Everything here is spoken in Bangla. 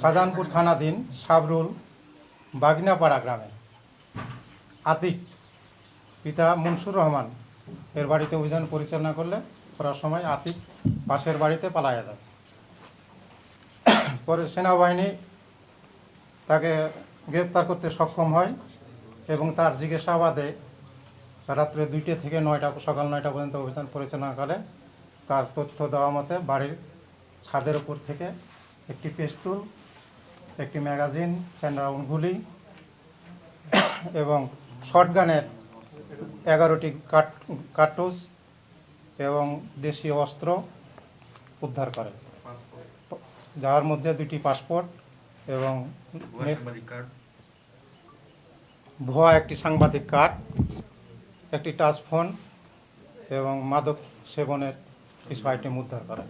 শাহজাহানপুর থানাধীন সাবরুল বাগনাপাড়া গ্রামে। আতিক, পিতা মনসুর রহমান এর বাড়িতে অভিযান পরিচালনা করলে করার সময় আতিক পাশের বাড়িতে পালায়া যায়। পরে সেনাবাহিনী তাকে গ্রেপ্তার করতে সক্ষম হয় এবং তার জিজ্ঞাসাবাদে রাত্রে দুইটা থেকে নয়টা সকাল নয়টা পর্যন্ত অভিযান পরিচালনা করে। তার তথ্য দেওয়া মতে বাড়ির ছাদের উপর থেকে একটি পেস্তুল একটি ম্যাগাজিন স্যান্ডাউন গুলি এবং শটগানের এগারোটি কাট কার্টুজ এবং দেশীয় অস্ত্র উদ্ধার করে। যার মধ্যে দুটি পাসপোর্ট এবং ভুয়া একটি সাংবাদিক কার্ড। একটি টাচ ফোন এবং মাদক সেবনের কিছু আইটেম উদ্ধার করে।